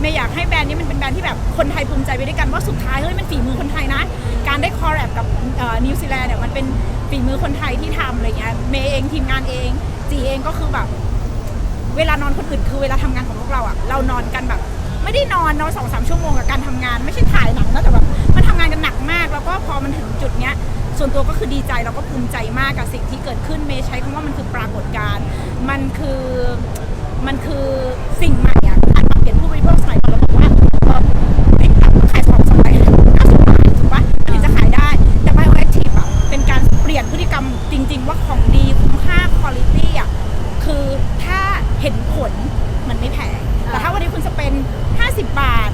เมย์อยากให้แบรนด์นี้มันเป็นแบรนด์ที่แบบคนไทยภูมิใจไปด้วยกันว่าสุดท้ายเฮ้ยมันฝีมือคนไทยนะ การได้คอร์แรบกับนิวซีแลนด์เนี่ยมันเป็นฝีมือคนไทยที่ทำอะไรเงี้ยเมย์เองทีมงานเองจีเองก็คือแบบเวลานอนคนอื่นคือเวลาทำงานของพวกเราอะเรานอนกันแบบ ไม่ได้นอนนอนสองสามชั่วโมงกับการทำงาน ไม่ใช่ถ่ายหนังนะแต่แบบมันทำงานกันหนักมาก แล้วก็พอมันถึงจุดเนี้ยส่วนตัวก็คือดีใจแล้วก็ภูมิใจมากกับสิ่งที่เกิดขึ้นเมย์ใช้คำว่ามันคือปรากฏการณ์มันคือมันคือสิ่งใหม่ ของดีคุ้มค่าคุณภาพอะคือถ้าเห็นผลมันไม่แพงแต่ถ้าวันนี้คุณจะเป็น 50 บาท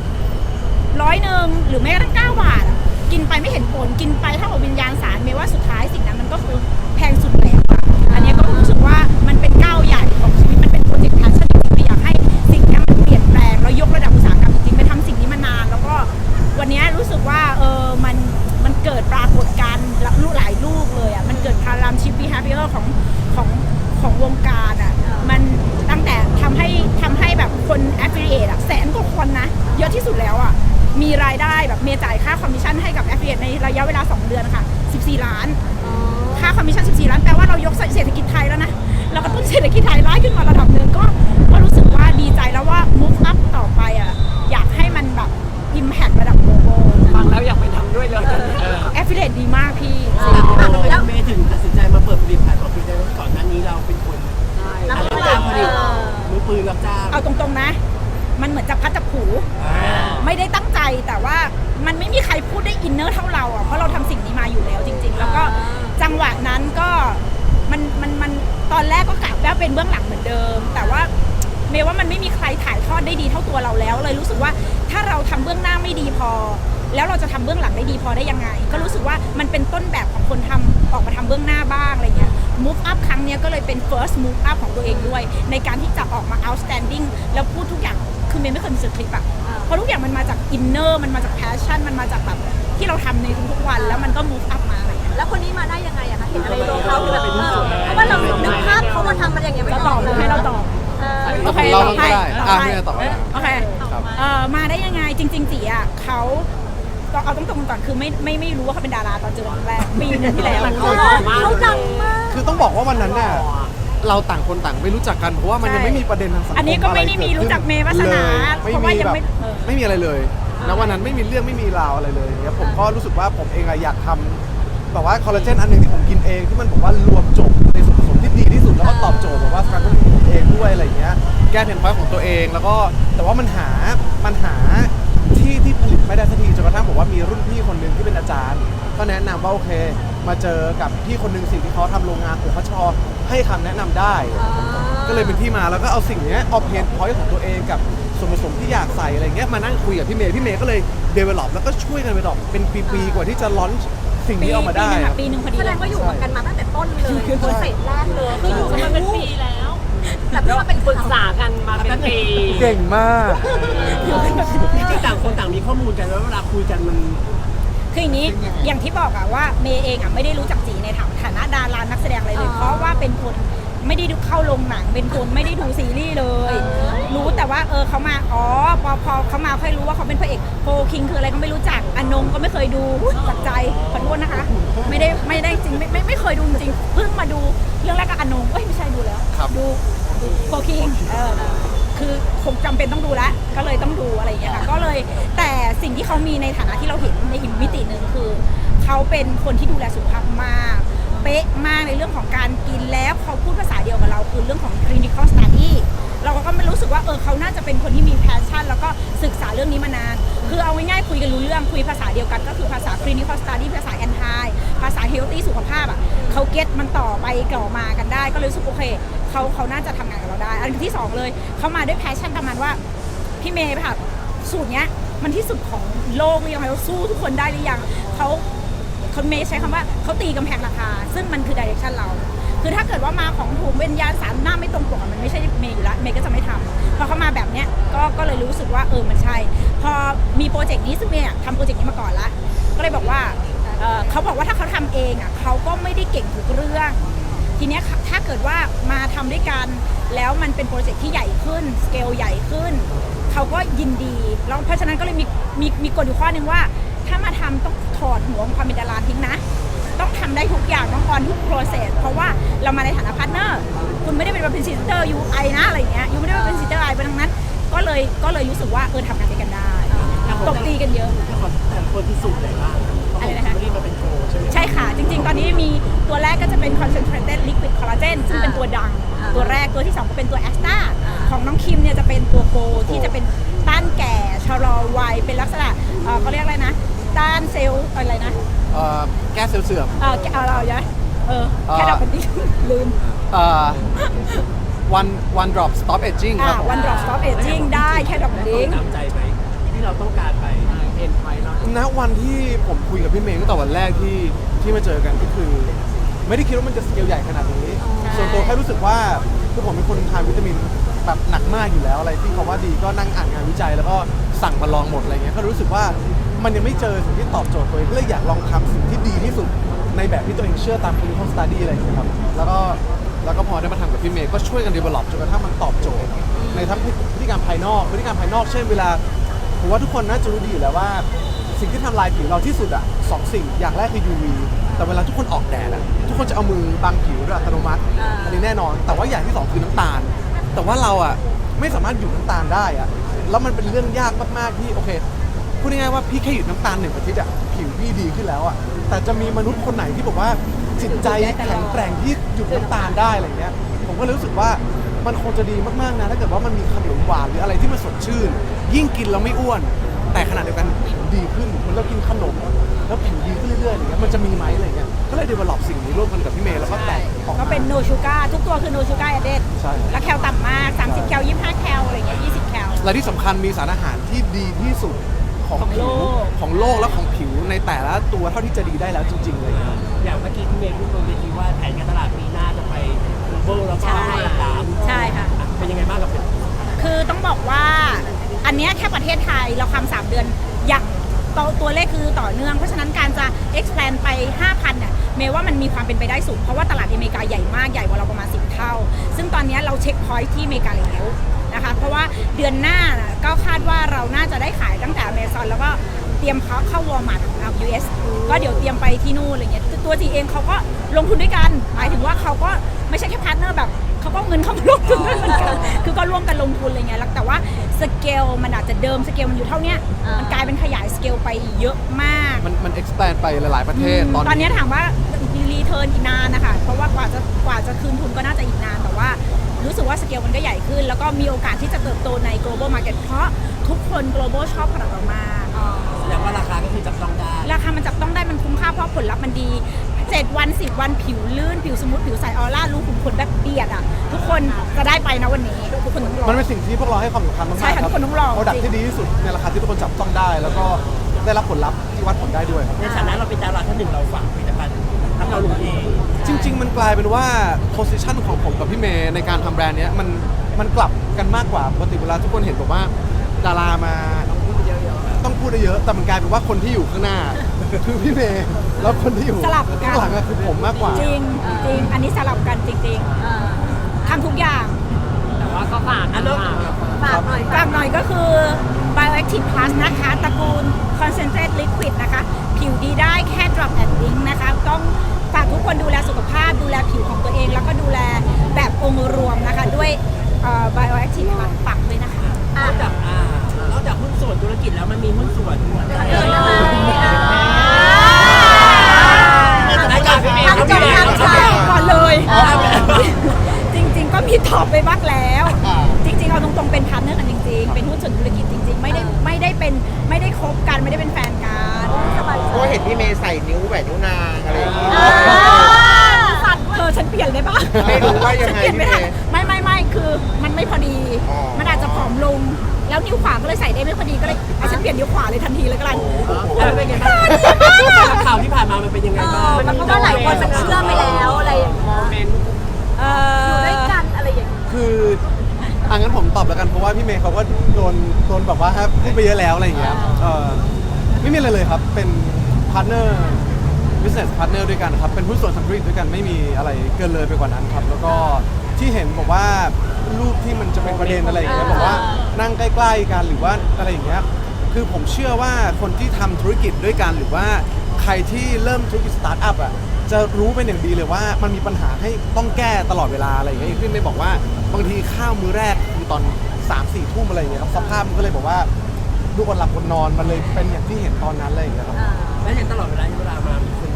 ร้อยหนึ่งหรือแม้กระทั่ง9บาทอะกินไปไม่เห็นผลกินไปเท่ากับวิญญาณสารเมย์ว่าสุดท้ายสิ่งนั้นมันก็คือแพงสุดแล้วอะอันนี้ก็รู้สึกว่ามันเป็นก้าวใหญ่ของชีวิตมันเป็นโปรเจกต์แพชชั่นจริงๆอยากให้สิ่งนี้มันเปลี่ยนแปลงแล้วยกระดับอุตสาหกรรมจริงๆไปทำสิ่งนี้มานาน แล้วก็วันนี้รู้สึกว่าเออมัน มันเกิดปรากฏการณ์ลูกหลายลูกเลยอะมันเกิดพารามชิปปี้แฮปปี้ของของของวงการอะมันตั้งแต่ทำให้ทำให้แบบคน affiliate อะแสนกว่าคนนะเยอะที่สุดแล้วอะมีรายได้แบบเมย์จ่ายค่าคอมมิชชั่นให้กับ affiliate ในระยะเวลา 2 เดือนค่ะ 14 ล้านค่าคอมมิชชั่น 14 ล้านแปลว่าเรายกเศรษฐกิจไทยแล้วนะเรากระตุ้นเศรษฐกิจไทยไล่ขึ้นมาระดับหนึ่ง first move up ของตัวเองด้วย ในการที่จะออกมา outstanding แล้วพูดทุกอย่างคือเมย์ไม่เคยมีสคริปต์อะเพราะทุกอย่างมันมาจาก inner มันมาจาก passion มันมาจากแบบที่เราทำในทุกๆวัน แล้วมันก็ move up มาอะไรเงี้ยแล้วคนนี้มาได้ยังไงอะคะเห็นอะไรลงเขาแบบเออเพราะว่าเรานึกภาพเขามาทำมันอย่างเงี้ยไม่จะอตออกบหรือให้เราตอบเออโอเคเราตอบให้ก็ได้ตอบอะให้ไม่ได้ตอบก็ได้โอเคครับเอ่อมาได้ยังไงจริงๆจีอะเขาก็เอาต้องตรงๆก่อนคือไม่ไม่ไม่รู้ว่าเขาเป็นดาราตอนเจอครั้งแรกปีหนึงที่แล้วเขาเขาดังมากคือต้องบอกว่าวันนั้นน่ะ เราต่างคนต่างไม่รู้จักกันเพราะว่ามันยังไม่มีประเด็นทางสังคมอันนี้ก็ไม่ได้มีรู้จักเมย์วาสนาเลยเพราะว่ายังแบบไม่เออ ไม่มีอะไรเลยณวันนั้นไม่มีเรื่องไม่มีราวอะไรเลยอย่างเงี้ยผมก็รู้สึกว่าผมเองอะอยากทำแบบว่าคอลลาเจนอันหนึ่งที่ผมกินเองที่มันบอกว่ารวมจบในส่วนผสมที่ดีที่สุดแล้วก็ตอบโจทย์แบบว่าสตรัคเกิลของผมเองด้วยอะไรเงี้ยแก้เพนพอยต์ของตัวเองแล้วก็แต่ว่ามันหามันหาที่ที่ผลิตไม่ได้สักทีจนกระทั่งบอกว่ามีรุ่นพี่คนหนึ่งที่เป็นอาจารย์ ก็แนะนำว่าโอเค มาเจอกับพี่คนหนึ่งสิ่งที่เขาทำโรงงานผมเขาชอ ให้คำแนะนำได้ ก็เลยเป็นที่มาแล้วก็เอาสิ่งเนี้ยเอาเพนพอยต์ของตัวเองกับส่วนผสมที่อยากใส่อะไรเงี้ยมานั่งคุยกับพี่เมย์พี่เมย์ก็เลยเดเวล็อปแล้วก็ช่วยกันไปดอกเบเป็นปีๆกว่าที่จะล้อนสิ่งปีนี้ออกมาปีได้หนึงครัค่ะบ ปีหนึ่งพอดีแสดงว่าอยู่กันมาตั้งแต่ต้นเลยคือเสร็จแรกเลยคืออยู่กันมาเป็นปีแล้วแต่ไม่มาเป็นปรึกษากันมาเป็นปีเก่งมาก จริงๆต่างคนต่างมีข้อมูลกันแล้วเวลาคุยกันมัน คืออย่างนี้อย่างที่บอกอะว่าเมย์เองอะไม่ได้รู้จักจีในฐานะดา เพราะว่าเป็นคนไม่ได้ดูเข้าโรงหนังเป็นคนไม่ได้ดูซีรีส์เลย รู้แต่ว่าเออเขามาอ๋อพอพอเขามาค่อยรู้ว่าเขาเป็นพระเอกโฟคิงคืออะไรก็ไม่รู้จักอนงก็ไม่เคยดูจากใจขอโทษนะคะ ไม่ได้ไม่ได้จริงไม่ไม่ไม่เคยดูจริงเพิ่งมาดูเรื่องแรกก็อนงเอ้ยไม่ใช่ดูแล้วครับดูโฟคิงเออคือคงจำเป็นต้องดูแล้วก็เลยต้องดูอะไรอย่างเงี้ยค่ะก็เลยแต่สิ่งที่เขามีในฐานะที่เราเห็นในอีกมิติหนึ่งคือเขาเป็นคนที่ดูแลสุขภาพมากเป๊ะมากในเรื่องของการกินแล้วเขาพูดภาษาเดียวกับเราคือเรื่องของ clinical study เราก็ไม่รู้สึกว่าเออเขาน่าจะเป็นคนที่มีแพชชั่น แล้วก็ศึกษาเรื่องนี้มานาน คือเอาง่ายๆคุยกันรู้เรื่องคุยภาษาเดียวกันก็คือภาษา clinical study ภาษา anti ภาษา healthy สุขภาพอะเขาเก็ตมันต่อไปต่อมากันได้ ก็เลยรู้สึกโอเคเขาเขาน่าจะทำงานกับเราได้ อันที่สองเลยเขามาด้วยแพชชั่นประมาณว่าพี่เมย์ค่ะสูตรเนี้ยมันที่สุดของโลกหรือยังเราสู้ทุกคนได้หรือยังเขา เขาเมย์ใช้คำว่าเขาตีกำแพงราคา ซึ่งมันคือดิเรกชันเรา คือถ้าเกิดว่ามาของถูกเว้นยานสารหน้าไม่ตรงปกอะมันไม่ใช่เมย์อยู่แล้วเมย์ก็จะไม่ทำพอเขามาแบบเนี้ยก็ก็เลยรู้สึกว่าเออมันใช่ พอมีโปรเจกต์นี้ซึ่งเมย์ทำโปรเจกต์นี้มาก่อนละก็เลยบอกว่าเเขาบอกว่าถ้าเขาทำเองอะเขาก็ไม่ได้เก่งทุกเรื่อง ทีเนี้ยถ้าเกิดว่ามาทำด้วยกันแล้วมันเป็นโปรเจกต์ที่ใหญ่ขึ้นสเกลใหญ่ขึ้น เขาก็ยินดีแล้วเพราะฉะนั้นก็เลยมีมีมีกฎอยู่ข้อหนึ่งว่า ถ้ามาทำต้องถอดหัวของความเป็นดาราทิ้งนะ ต้องทำได้ทุกอย่างต้องออนทุกโปรเซสเพราะว่าเรามาในฐานะพาร์ทเนอร์คุณไม่ได้เป็นพรีเซนเตอร์ยูไอนะอะไรอย่างเงี้ยยูไม่ได้เป็นพรีเซนเตอร์ไอเพราะฉะนั้น ก็เลยก็เลยรู้สึกว่าเออทำงานด้วยกันได้ตบตีกันเยอะแต่คนแต่ละคนที่สูตรไหนบ้างเพราะอะไรผมนะคะไม่ได้มาเป็นโกใช่ไหมใช่ค่ะ จริง ๆ ตอนนี้มีตัวแรกก็จะเป็น concentrated liquid collagen ซึ่งเป็นตัวดังอ่าตัวแรกตัวที่ 2 ก็เป็นตัวแอสตาของน้องคิมเนี่ยจะเป็นตัวโกที่จะเป็นต้านแก่ชะลอวัยเป็นลักษณะเอ่อเขาเรียกอะไรนะ ต้านเซลล์อะไรนะเอ่อแก้เซลล์เสื่อม เออเอาเราเยอะเออแค่ดับเป็นดิลืม เอ่อ one one drop stop aging คอ่ารับผมวันดรอปสต็อปเอจิ้งได้แค่ดับลิงตามใจไหมที่เราต้องการไปเอ็นไว้เนาะณวันที่ผมคุยกับพี่เมย์ตั้งแต่วันแรกที่ที่มาเจอกันก็คือ ไม่ได้คิดว่ามันจะสเกลใหญ่ขนาดนี้ ส่วนตัวแค่รู้สึกว่าคือผมเป็นคนทานวิตามินแบบหนักมากอยู่แล้วอะไรที่เขาว่าดีก็นั่งอ่านงานวิจัย แล้วก็สั่งมาลองหมดอะไรเงี้ยก็รู้สึกว่า มันยังไม่เจอสิ่งที่ตอบโจทย์ตัวเองก็เลยอยากลองทำสิ่งที่ดีที่สุดในแบบที่ตัวเองเชื่อตาม clinical study อะไรอย่างเงี้ยครับแล้วก็แล้วก็พอได้มาทำกับพี่เมย์ก็ช่วยกัน develop จนกระทั่งมันตอบโจทย์ ในทั้งพฤติกรรมภายนอกพฤติกรรมภายนอกเช่นเวลาผมว่าทุกคนน่าจะรู้ดีอยู่แล้วว่า สิ่งที่ทำลายผิวเราที่สุดอะสองสิ่งอย่างแรกคือ UV แต่เวลาทุกคนออกแดดอะทุกคนจะเอามือบังผิวด้วยอัตโนมัติอันนี้แน่นอน แต่ว่าอย่างที่สองคือน้ำตาล แต่ว่าเราอะไม่สามารถหยุดน้ำตาลได้อะแล้วมันเป็นเรื่องยากมากๆที่โอเค พูดง่ายๆว่าพี่แค่หยุดน้ำตาลหนึ่งอาทิตย์อะผิวพี่ดีขึ้นแล้วอะแต่จะมีมนุษย์คนไหนที่บอกว่าจิตใจแข็งแกร่งที่หยุดน้ำตาลได้อะไรเงี้ยผมก็เลยรู้สึกว่ามันคงจะดีมากๆนะถ้าเกิดว่ามันมีขนมหวานหรืออะไรที่มันสดชื่น ยิ่งกินแล้วไม่อ้วน แต่ขณะเดียวกันผิวดีขึ้นเหมือนเรากินขนม แล้วผิวดีขึ้นเรื่อยๆอะไรเงี้ยมันจะมีไหมอะไรเงี้ยก็เลย develop สิ่งนี้ร่วมกันกับพี่เมย์แล้วก็แต่งออกมา ก็เป็น no sugar ทุกตัวคือ no sugar added ใช่ แล้วแคลต่ำมาก 30 แคล 25 แคลอะไรเงี้ย 20 แคล และที่สำคัญมีสารอาหารที่ดีที่สุด ของของผิโลวก ของโลกและของผิวในแต่ละตัวเท่าที่จะดีได้แล้วจริงๆเลยครับ อย่างเมื่อกี้พี่เมย์พูดบนเวทีว่าแผนการตลาดปีหน้าจะไป global แล้วก็ใช่ห้าล้านใช่ค่ะอ่เป็นยังไงบ้างกับเป็นคือต้องบอกว่า อันเนี้ยแค่ประเทศไทยเราทำสามเดือนอย่าง ตัวตัวเลขคือต่อเนื่อง เพราะฉะนั้นการจะ expand ไป 5,000เนี่ยเมย์ว่ามันมีความเป็นไปได้สูง เพราะว่าตลาดอเมริกาใหญ่มากใหญ่กว่าเราประมาณ 10 เท่า ซึ่งตอนนี้เราเช็คพอยท์ที่อเมริกาแล้วนะคะเพราะว่าเดือนหน้าก็คาดว่าเราน่าจะได้ขายตั้งแต่ Amazon แล้วก็เตรียมเขาเข้าวอลมาร์ทของ US ก็เดี๋ยวเตรียมไปที่นู่นอะไรเงี้ยตัวจีเองเขาก็ลงทุนด้วยกัน หมายถึงว่าเขาก็ไม่ใช่แค่พาร์ทเนอร์แบบ เขาก็เอาเงินเข้ามาลงทุนด้วยเหมือนกันคือก็ร่วมกันลงทุนอะไรเงี้ยแล้วแต่ว่าสเกลมันอาจจะเดิมสเกลมันอยู่เท่าเนี้ยอ่ามั มันกลายเป็นขยายสเกลไปเยอะมากมันมัน expand ไปหลาย ๆ ประเทศตอนตอนนี้ถามว่ารีเทิร์นอีกนานนะคะเพราะว่ากว่าจะกว่าจะคืนทุนก็น่าจะอีกนานแต่ว่า รู้สึกว่าสเกลมันก็ใหญ่ขึ้น แล้วก็มีโอกาสที่จะเติบโตใน global market เพราะทุกคน global ชอบผลิตออกมา แสดงว่าราคาก็คือจับต้องได้ ราคามันจับต้องได้มันคุ้มค่าเพราะผลลัพธ์มันดี 7 วัน 10 วันผิวลื่น ผิวสมูทผิวใสออร่ารู้ขุมขนแบบเบียดอะ ทุกคนจะได้ไปนะวันนี้ ทุกคนต้องรอมันเป็นสิ่งที่พวกเราให้ความสำคัญมากใช่ๆค่ะครับทุกคนต้องลองโปรดักจริง ที่ดีที่สุดในราคาที่ทุกคนจับต้องได้ แล้วก็ได้รับผลลัพธ์ที่วัดผลได้ด้วยครับ ในฐานะเราเป็นดาราท่านหนึ่งเราฝากผลิตภัณฑ์ทั้งเราลงเองจริง ๆ มันกลายเป็นว่า position ของผมกับพี่เมย์ในการทำแบรนด์เนี้ยมันมันกลับกันมากกว่าปกติเวลาทุกคนเห็นบอกว่าดารามาต้องพูดเยอะๆแต่มันกลายเป็นว่าคนที่อยู่ข้างหน้า คือพี่เมย์แล้วคนที่อยู่สลับกัน ข้างหลังอะคือผมมากกว่า จริงจริงอันนี้สลับกันจริงอ่าๆทำทุกอย่างแต่ว่าก็ฝากอะนะเริ่มฝากหน่อยฝากหน่อยก็คือ Bioactive Plus นะคะ ตระกูล Concentrate Liquid นะคะ ผิวดีได้แค่ Drop and Link นะคะ ต้องฝากทุกคนดูแลสุขภาพ ดูแลผิวของตัวเอง แล้วก็ดูแลแบบองค์รวมนะคะ ด้วยเอ่อ Bioactive Plus ฝากด้วยนะคะ นอกจากอ่านอกจากหุ้นส่วนธุรกิจแล้วมันมีหุ้นส่วนเดินยังไง ทำจบทำจบก่อนเลย จริง ๆ ก็มีตอบไปบ้างแล้ว จริง ๆ เอาตรงๆเป็นพาร์ทเนอร์กันจริง ๆ เป็นหุ้นส่วนธุรกิจจริง ๆ ไม่ได้ไม่ได้เป็นไม่ได้คบกันไม่ได้เป็นแฟนกันสบายใจ ก็เห็นพี่เมย์ใส่นิ้วแหวนนิ้วนางอะไรอย่างงี้อ่าสั่นเธอฉันเปลี่ยนได้ปะไม่รู้ว่ายังไงฉันเปลี่ยนไม่ได้พี่เมย์ไม่ไม่ไม่คือมันไม่พอดี อ๋อ มันอาจจะผอมลง แล้วนิ้วขวาก็เลยใส่ได้ไม่พอดีก็เลยอะฉันเปลี่ยนนิ้วขวาเลยทันทีเลยก็แล้วกันแล้วเป็นไงบ้างข่าวที่ผ่านมามันเป็นยังไงเอบ้างอเพราะว่าหลายคนมันเชื่อไปแล้วอะไรอย่างเงี้ยเป็นเออยู่อด้วยกันอะไรอย่างเงี้ยคืออะงั้นผมตอบแล้วกันเพราะว่าพี่เมย์เขาก็โดนโดนแบบว่าพูดไปเยอะแล้วอะไรอย่างเงี้ยเออไม่มีอะไรเลยครับ เป็นพาร์ทเนอร์ business partner ด้วยกันครับ เป็นหุ้นส่วนทางธุรกิจด้วยกันไม่มีอะไรเกินเลยไปกว่านั้นครับ แล้วก็ ที่เห็นบอกว่ารูปที่มันจะเป็นประเด็นอะไรอย่างเงี้ยบอกว่านั่งใกล้ ๆกันหรือว่าอะไรอย่างเงี้ยคือผมเชื่อว่าคนที่ทำธุรกิจด้วยกันหรือว่าใครที่เริ่มธุรกิจสตาร์ทอัพอะจะรู้เป็นอย่างดีเลยว่ามันมีปัญหาให้ต้องแก้ตลอดเวลาอะไรอย่างเงี้ยอย่างที่ไม่บอกว่าบางทีข้าวมื้อแรกคือตอน3ามสี่ทุ่มอะไรอย่างเงี้ยครับสภาพมันก็เลยบอกว่าดูอดหลับอดนอนมันเลยเป็นอย่างที่เห็นตอนนั้นอะไรอย่างเงี้ยครับอ่าแล้วอย่างตลอดเวลาที่เวลามามีคนมาถาม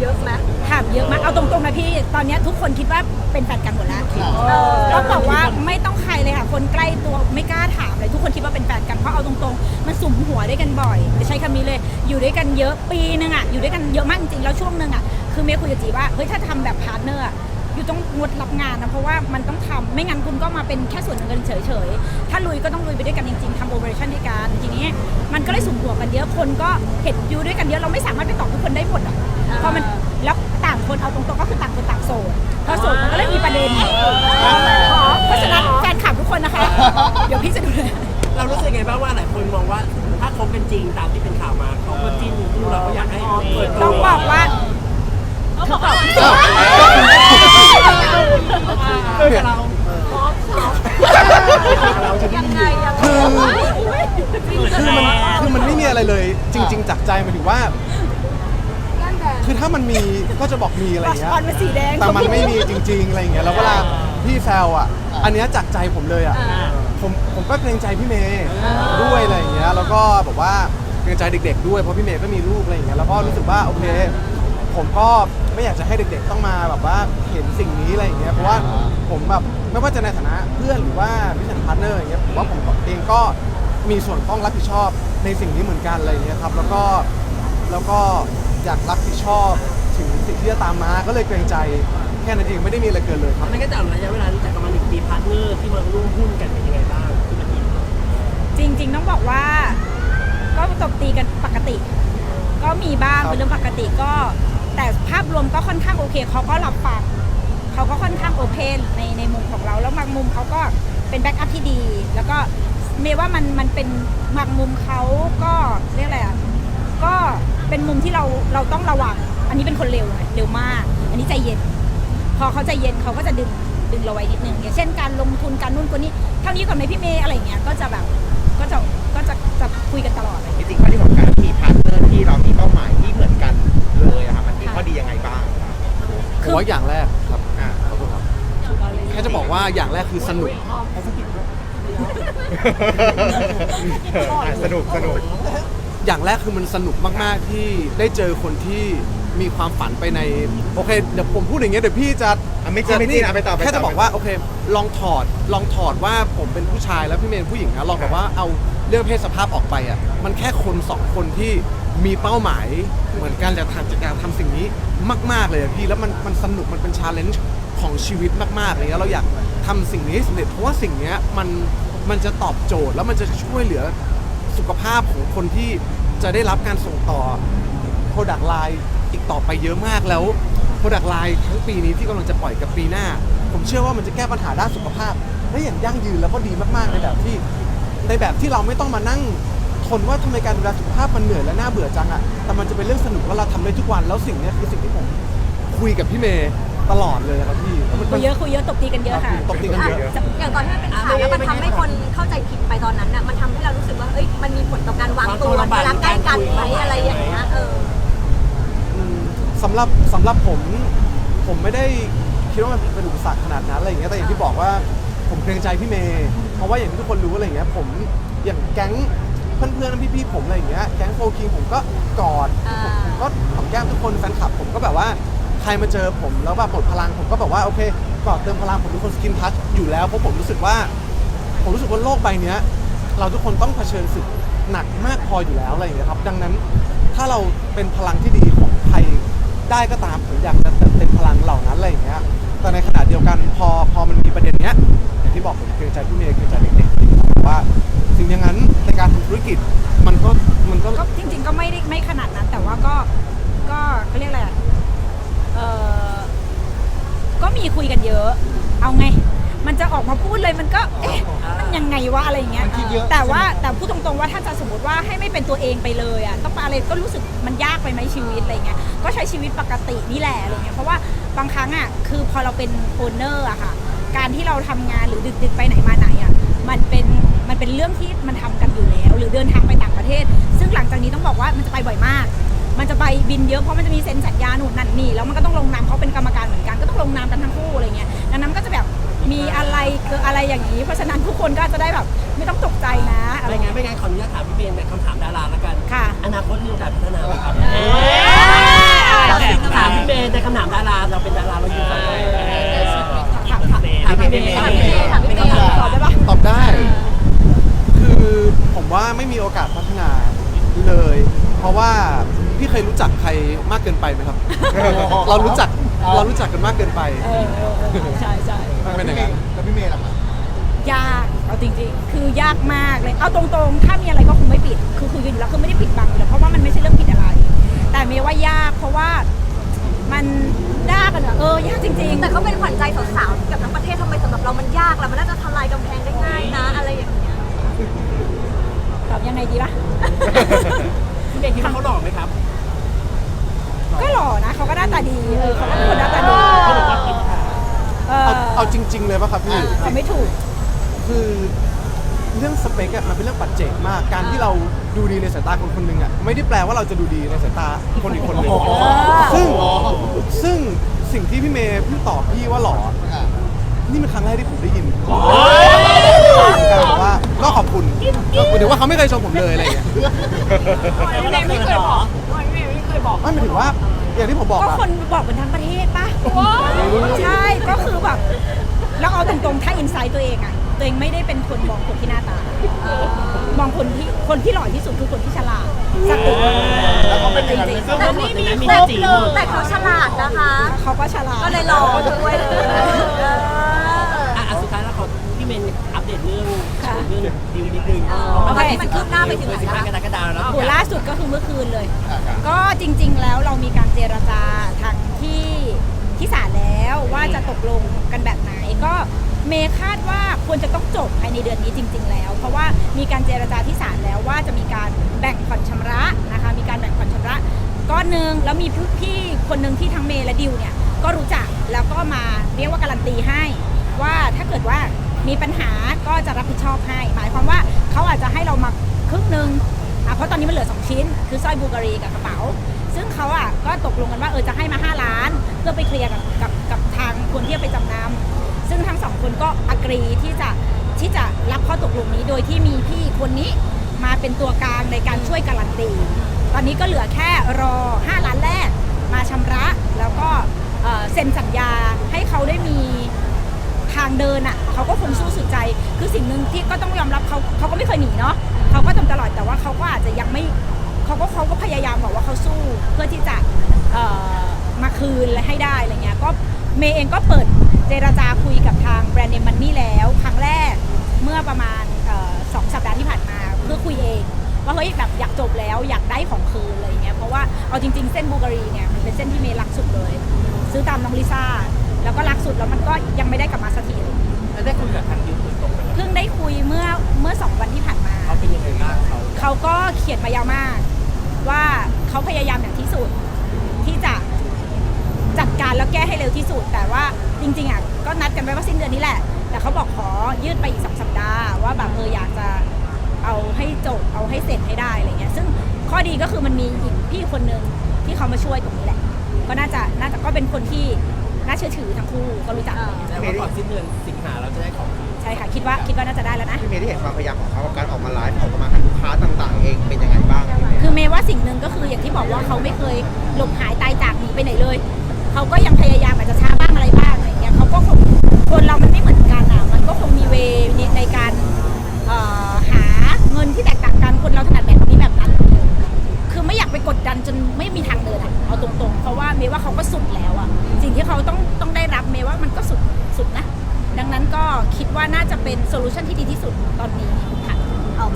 เยอะไหมถามเยอะมากเอาตรงๆนะพี่ ตอนเนี้ยทุกคนคิดว่าเป็นแฟนกันหมดแล้วเออต้องบอกว่าไม่ต้องใครเลยค่ะ คนใกล้ตัวไม่กล้าถามเลย ทุกคนคิดว่าเป็นแฟนกันเพราะเอาตรงๆ มันสุมหัวด้วยกันบ่อยจะใช้คำนี้เลย อยู่ด้วยกันเยอะปีนึงอะอยู่ด้วยกันเยอะมากจริงๆแล้วช่วงนึงอะคือเมย์คุยกับจีว่าเฮ้ยถ้าทำแบบพาร์ทเนอร์อะอยู่ต้องงดรับงานนะเพราะว่ามันต้องทำไม่งั้นคุณก็มาเป็นแค่ส่วนหนึ่งกันเฉยๆ ถ้าลุยก็ต้องลุยไปด้วยกันจริงๆทำโอเปอเรชั่นด้วยกันทีนี้มันก็เลยสุ่มหัวกันเยอะคนก็เห็นอยู่ด้วยกันเยอะเราไม่สามารถไปตอบทุกคนได้หมดอะ เพราะมันแล้วต่างคนเอาตรงๆก็คือต่างคนต่างโสดพอโสดมันก็เลยมีประเด็นเพราะฉะนั้นแฟนคลับทุกคนนะคะ เดี๋ยวพี่จะดูแลเรารู้สึกไงบ้างว่าหลายคนมองว่าถ้าคบกันจริงตามที่เป็นข่าวมาเขาก็จิ้นคู่เราก็อยากให้เปิดต้องบอกว่าเธอบอกยังไงยังคือไงคือมันคือมันไม่มีอะไรเลยจริง ๆ จากใจหมายถึงว่าย่านแดง คือถ้ามันมีก็จะบอกมีอะไรบัอย่างเงี้ยชออนเป็นสีแดง แต่มันไม่มีจริงๆอะไรอย่างเงี้ยแล้วเวลาพี่แซวอะ อันเนี้ยจากใจผมเลยอะ ผมผมก็เกรงใจพี่เมย์ด้วยอะไรอย่างเงี้ยแล้วก็แบบว่าเกรงใจเด็ก ๆ ด้วยเพราะพี่เมย์ก็มีลูกอะไรอย่างเงี้ยแล้วก็รู้สึกว่าโอเค ผมก็ไม่อยากจะให้เด็ก ๆ ต้องมาแบบว่าเห็นสิ่งนี้อะไรอย่างเงี้ยเพราะว่าผมแบบไม่ว่าจะในฐานะเพื่อนหรือว่าพิสันพาร์ทเนอร์อย่างเงี้ยผมว่าผมเองก็มีส่วนต้องรับผิดชอบในสิ่งนี้เหมือนกันอะไรอย่างเงี้ยครับแล้วก็แล้วก็ อยากรับผิดชอบถึงสิ่งที่จะตามมาก็เลยเกรงใจแค่นั้นเองไม่ได้มีอะไรเกินเลยครับไม่งั้นแต่ระยะเวลารู้จักกันมาหนึ่งปีพาร์ทเนอร์ที่มาร่วมหุ้นกันเป็นยังไงบ้างธุรกิจจริง ๆ ต้องบอกว่า ก็ตบตีกันปกติ ก็มีบ้างครับ เป็นเรื่องปกติก็ แต่ภาพรวมก็ค่อนข้างโอเคเขาก็รับฟังเขาก็ค่อนข้างโอเพนในในมุมของเราแล้วบางมุมเขาก็เป็นแบ็กอัพที่ดี แล้วก็เมย์ว่ามันมันเป็นบางมุมเขาก็เรียกอะไรอะก็ เป็นมุมที่เราเราต้องระวัง อันนี้เป็นคนเร็วไงเร็วมาก อันนี้ใจเย็น พอเขาใจเย็นเขาก็จะดึงดึงเราไว้นิดนึงอย่างเช่นการลงทุนการนู่นคนนี้เท่านี้ก่อนไหมพี่เมย์อะไรอย่างเงี้ยก็จะแบบก็จะก็จะจะคุยกันตลอดเลยจริงๆข้อดีของการมีพาร์ทเนอร์ที่เรามีเป้าหมายที่เหมือนกันเลยอะค่ะมันมีข้อดียังไงบ้างครับผมว่าอย่างแรกครับอ่าขอบคุณครับแค่จะบอกว่าอย่างแรกคือสนุกอะสนุกสนุก อย่างแรกคือมันสนุกมากๆที่ได้เจอคนที่มีความฝันไปในโอเคเดี๋ยวผมพูดอย่างเงี้ยเดี๋ยวพี่จะอะไม่จริงไม่จริงอะไปต่อไปต่อ แค่จะบอกว่าโอเค ลองถอดลองถอดว่าผมเป็นผู้ชายแล้วพี่เมย์เป็นผู้หญิงนะลองแบบว่าเอาเรื่องเพศสภาพออกไปอะมันแค่คนสองคนที่มีเป้าหมายเหมือนกันจะทำจะการทำสิ่งนี้มาก ๆเลยอะพี่แล้วมันมันสนุกมันเป็นชาเลนจ์ของชีวิตมากๆอะไรเงี้ยเราอยากทำสิ่งนี้ให้สำเร็จเพราะว่าสิ่งเนี้ยมันมันจะตอบโจทย์แล้วมันจะช่วยเหลือ สุขภาพของคนที่จะได้รับการส่งต่อ Product Line อีกต่อไปเยอะมากแล้ว Product Line ทั้งปีนี้ที่กำลังจะปล่อยกับปีหน้า ผมเชื่อว่ามันจะแก้ปัญหาด้านสุขภาพได้อย่างยั่งยืนแล้วก็ดีมากๆในแบบที่ ในแบบที่เราไม่ต้องมานั่งทนว่าทำไมการดูแลสุขภาพมันเหนื่อยและน่าเบื่อจังอะแต่มันจะเป็นเรื่องสนุกว่าเราทำได้ทุกวันแล้วสิ่งเนี้ยคือสิ่งที่ผมคุยกับพี่เมย์ ตลอดเลยครับพี่แล้วมันคุยเยอะคุยเยอะตบตีกันเยอะค่ะตบตีกันเยอะ อย่างตอนที่มันเป็นข่าวแล้วมันทำให้คนเข้าใจผิดไปตอนนั้นน่ะมันทำให้เรารู้สึกว่าเอ้ยมันมีผลต่อการวางตัวเวลาใกล้กันไหมอะไรอย่างเงี้ยเออ อืมสำหรับสำหรับผมผมไม่ได้คิดว่ามันเป็นอุปสรรคขนาดนั้นอะไรอย่างเงี้ยแต่อย่างที่บอกว่าผมเกรงใจพี่เมย์เพราะว่าอย่างที่ทุกคนรู้อะไรอย่างเงี้ยผมอย่างแก๊งเพื่อนๆพี่ๆผมอะไรอย่างเงี้ยแก๊งโฟคิงผมก็กอดอ่า ผมก็หอมแก้มทุกคนแฟนคลับผมก็แบบว่า ใครมาเจอผมแล้วแบบหมดพลังผมก็แบบว่าโอเคก่อเติมพลังผมเป็นคนสกินทัชอยู่แล้วเพราะผมรู้สึกว่า ผมรู้สึกว่าโลกใบเนี้ย เราทุกคนต้องเผชิญสึกหนักมากพออยู่แล้วอะไรอย่างเงี้ยครับ ดังนั้นถ้าเราเป็นพลังที่ดีของใครได้ก็ตามผมอยากจะเป็นพลังเหล่านั้นอะไรอย่างเงี้ยแต่ในขณะเดียวกันพอพอมันมีประเด็นเนี้ยอย่างที่บอกผมเกรงใจพี่เมย์เกรงใจเด็กๆว่าสิ่งอย่างนั้นในการทำธุรกิจมันก็มันก็ก็จริง ๆ ก็ไม่ได้ไม่ขนาดนั้น แต่ว่าก็ก็เขาเรียกอะไรอะ ก็มีคุยกันเยอะ เอาไง มันจะออกมาพูดเลยมันก็เอ๊ะมันยังไงวะอะไรอย่างเงี้ย มันคิดเยอะ แต่ว่าแต่พูดตรงๆว่าถ้าจะสมมติว่าให้ไม่เป็นตัวเองไปเลยอะต้องไปอะไรก็รู้สึกมันยากไปไหมชีวิตอะไรเงี้ยก็ใช้ชีวิตปกตินี่แหละอะไรเงี้ยเพราะว่าบางครั้งอะคือพอเราเป็นโอนเนอร์อะค่ะ การที่เราทำงานหรือดึกๆไปไหนมาไหนอะมันเป็นมันเป็นเรื่องที่มันทำกันอยู่แล้ว หรือเดินทางไปต่างประเทศ ซึ่งหลังจากนี้ต้องบอกว่ามันจะไปบ่อยมาก มันจะไปบินเยอะเพราะมันจะมีเซ็นสัญญาหนุนนั่นนี่แล้วมันก็ต้องลงนามเขาเป็นกรรมการเหมือนกันก็ต้องลงนามกันทั้งคู่อะไรเงี้ยดังนั้นมันก็จะแบบมีอะไรคืออะไรอย่างนี้ เพราะฉะนั้นทุกคนก็จะได้แบบไม่ต้องตกใจนะอะไรไม่งั้เงี้นยไม่งั้นขออนุญาตถามพี่เบนแบบคำถาม เกินไปไหมครับ เรารู้จักเรารู้จักกันมากเกินไป เออเออเออใช่ใช่มันเป็นอย่างนั้น แล้วพี่เมย์ล่ะคะยากเอาจริงๆ คือยากมากเลยเอาตรงๆ ถ้ามีอะไรก็คงไม่ปิด คือคุยกันอยู่แล้วคือไม่ได้ปิดบังเลยเพราะว่ามันไม่ใช่เรื่องผิดอะไร แต่เมย์ว่ายากเพราะว่ามันยากอะเนอะเออยากจริง ๆ แต่เขาเป็นขวัญใจสาวๆกับทั้งประเทศทำไมสำหรับเรามันยากล่ะมันน่าจะทลายกำแพงได้ง่ายนะอะไรอย่างเงี้ยตอบยังไงดีล่ะ พี่เบนคิดว่าเขาหล่อไหมครับ ก็หล่อนะเขาก็หน้าตาดีเออเขาก็เป็นคนหน้าตาดีเออเอาเอาจริง ๆ เลยป่ะครับพี่เขาไม่ถูก คือเรื่องสเปคอะมันเป็นเรื่องปัจเจกมาก การที่เราดูดีในสายตาคนคนหนึ่งอะไม่ได้แปลว่าเราจะดูดีในสายตาคนอีกคนหนึ่งโอ้โหซึ่งซึ่งสิ่งที่พี่เมย์เพิ่งตอบพี่ว่าหล่อนี่เป็นครั้งแรกที่ผมได้ยินการบอกว่าก็ขอบคุณก็ถือว่าเขาไม่เคยชมผมเลยอะไรอย่างเงี้ยพี่เมย์ไม่เคยบอกพี่เมย์ไม่เคยบอกไม่หมายถึงว่า อย่างที่ผมบอกก็อะคนบอกเป็นทั้งประเทศป่ะใช่ก็คือแบบแล้วเอาตรงๆถ้าอินไซต์ตัวเองอะตัวเองไม่ได้เป็นคนมองคนที่หน้าตามองคนที่คนที่หล่อที่สุดคือคนที่ฉลาดสติแล้วก็เป็นอย่างนั้นจริงซึ่งแต่ทั้งหมดนี่ในมีนั้นมีครแค่บจีเลหมยดแต่เขาฉลาดนะคะๆเขาก็ฉลาดก็เลยรอด้วยเลยอะอะสุดท้ายแล้วขอพี่เบนอัปเดตเรื่องเรื่องดิวนิดนึงตอนนี้มันคืบหน้าไปถึงไหนสิบแล้วห้ากรกฎาคมแล้วโหล่าสุดก็คือเมื่อคืนเลย ก็จริง ๆ แล้วเรามีการเจรจาทางที่ที่ศาลแล้วว่าจะตกลงกันแบบไหนก็เมย์คาดว่าควรจะต้องจบภายในเดือนนี้จริง ๆ แล้ว เพราะว่ามีการเจรจาที่ศาลแล้วว่าจะมีการแบ่งผ่อนชำระนะคะ มีการแบ่งผ่อนชำระก้อนหนึ่งแล้วมีพี่คนหนึ่งที่ทั้งเมย์และดิวเนี่ยก็รู้จักแล้วก็มาเรียกว่าการันตีให้ ว่าถ้าเกิดว่า มีปัญหาก็จะรับผิดชอบให้ หมายความว่าเขาอาจจะให้เรามาครึ่งหนึ่งอะเพราะตอนนี้มันเหลือ 2 ชิ้น คือสร้อยบูการีกับกระเป๋า ซึ่งเขาอะก็ตกลงกันว่าเออจะให้มา 5 ล้าน เพื่อไปเคลียร์กับกับกับทางคนที่ไปจำนำซึ่งทั้งสองคนก็อกรีที่จะที่จะรับข้อตกลงนี้โดยที่มีพี่คนนี้มาเป็นตัวกลางในการช่วยการันตี ตอนนี้ก็เหลือแค่รอ 5 ล้านแรกมาชำระ แล้วก็เซ็นสัญญาให้เขาได้มี ทางเดินอะเขาก็คงสู้สุดใจ คือสิ่งหนึ่งที่ก็ต้องยอมรับเขาเขาก็ไม่เคยหนีเนาะเขาก็ทำตลอดแต่ว่าเขาก็อาจจะยังไม่เขาก็เขาก็พยายามบอกว่าเขาสู้เพื่อที่จะเออมาคืนและให้ได้อะไรเงี้ยก็เมย์เองก็เปิดเจรจาคุยกับทางแบรนด์เนมมันนี่แล้ว ครั้งแรกเมื่อประมาณออสองสัปดาห์ที่ผ่านมาเพื่อคุยเองว่าเฮ้ยแบบอยากจบแล้วอยากได้ของคืนอะไรอย่างเงี้ยเพราะว่าเอาจริง ๆ เส้นบูการีเนี่ยมันเป็นเส้นที่เมย์รักสุดเลย ซื้อตามน้องลิซ่า แล้วก็รักสุดแล้วมันก็ยังไม่ได้กลับมาสักทีแล้วได้คุยกับทางดิวโดยตรงไหมเพิ่งได้คุยเมื่อเมื่อสองวันที่ผ่านมา เขาเป็นยังไงบ้างเขาเขาก็เขียนมายาวมาก ว่าเขาพยายามอย่างที่สุดที่จะจัดการแล้วแก้ให้เร็วที่สุด แต่ว่าจริงๆอะก็นัดกันไว้ว่าสิ้นเดือนนี้แหละ แต่เขาบอกขอยืดไปอีกสองสัปดาห์ว่าแบบเอออยากจะเอาให้จบเอาให้เสร็จให้ได้อะไรเงี้ยซึ่งข้อดีก็คือมันมีอีกพี่คนหนึ่งที่เขามาช่วยตรงนี้แหละ ก็น่าจะน่าจะก็เป็นคนที่ น่าเชื่อถือทั้งคู่ก็รู้จักอะไรเงี้ยแต่ว่าก่อนสิ้นเดือนสิงหาเราจะได้ของคืนใช่ค่ะคิดว่าคิดว่าน่าจะได้แล้วนะ พี่เมย์ได้เห็นความพยายามของเขากับการออกมาไลฟ์ออกมาหาลูกค้าต่างๆ เองเป็นยังไงบ้างพี่เมย์คือเมย์ว่าสิ่งหนึ่งก็คืออย่างที่บอกว่าเขาไม่เคยหลบหายตายจากหนีไปไหนเลย เขาก็ยังพยายามอาจจะช้าบ้างอะไรบ้างอะไรเงี้ยเขาก็คงคนเรามันไม่เหมือนกันอะมันก็คงมีเวในการเอ่อหาเงินที่แตกต่างกันคนเราถนัดแบบนี้แบบนั้น คือไม่อยากไปกดดันจนไม่มีทางเดินอะเอาตรงๆ เพราะว่าเมย์ว่าเขาก็สุดแล้วอะสิ่งที่เขาต้องต้องได้รับเมย์ว่ามันก็สุดสุดนะ ดังนั้นก็คิดว่าน่าจะเป็นโซลูชันที่ดีที่สุดตอนนี้ค่ะ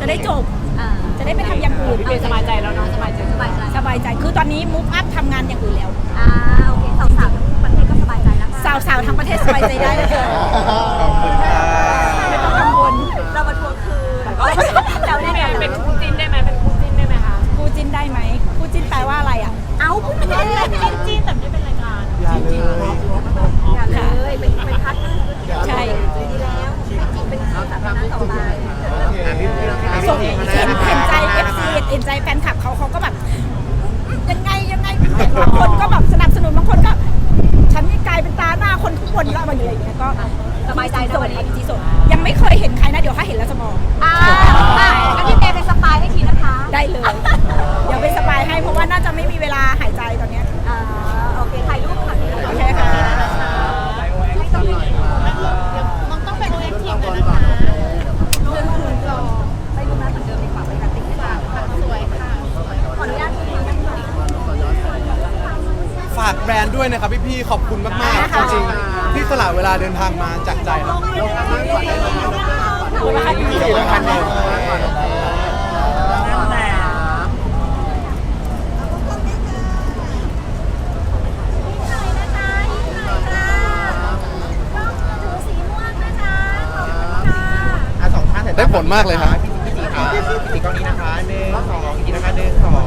จะได้จบอ่าจะได้ไปทำอย่างอื่นพี่เมย์สบายใจแล้วเนาะสบายใจสบายใจสบายใจคือตอนนี้มุกอัพทำงานอย่างอื่นแล้วอ่าโอเคสาวๆทั้งประเทศก็สบายใจแล้วค่ะสาวๆทั้งประเทศสบายใจได้เลยค่ะขอบคุณค่ะไม่ต้องกังวลเรามาทวงคืนแต่พี่เมย์เป็นคู่จิ้นได้ไหมเป็นคู่จิ้นได้ไหมคะคู่ จิ้นได้ไหมคู่จิ้นแปลว่าอะไรอะ เอาพูดไปเลยจิ้นจิ้นแต่ไม่เป็นรายการอย่าเลยอย่าเลยเป็นเป็นพัดเนอร์ใช่ดีแล้วเป็นสาธารณะต่อไปอะพี่พี่พี่ส่งพี่เห็นเห็นใจ FC เห็นใจแฟนคลับเขาเขาก็แบบยังไงยังไงบางคนก็แบบสนับสนุนบางคนก็ ฉันนี่กลายเป็นตาหน้าคนทุกคนแล้วอะไรอย่างเงี้ยก็สบายใจนะวันนี้ที่สุดยังไม่เคยเห็นใครนะเดี๋ยวถ้าเห็นแล้วจะมองอ่างั้นพี่เมย์เป็นสปายให้ทีนะคะ ได้เลย เดี๋ยวไปสบายให้เพราะว่าน่าจะไม่มีเวลาหายใจตอนเนี้ยอ่าโอเคถ่ายรูปค่ะโอเคค่ะมันต้องเป็นตัวเองทีมเลยนะคะไปดูนะเหมือนเดิมดีกว่าไปกันติดที่ร้านสวยค่ะขออนุญาตคุยกันหน่อยฝากแบรนด์ด้วยนะครับพี่ๆขอบคุณมากๆจริงๆที่สละเวลาเดินทางมาจากใจนะพี่ละคันหนึ่งนั่นแหละ อะสองท่าน ได้ ผลมากเลยครับ พี่พี่ตีค่ะพี่สีกล้องนี้นะคะหนึ่งสองอีกทีนะคะหนึ่งสอง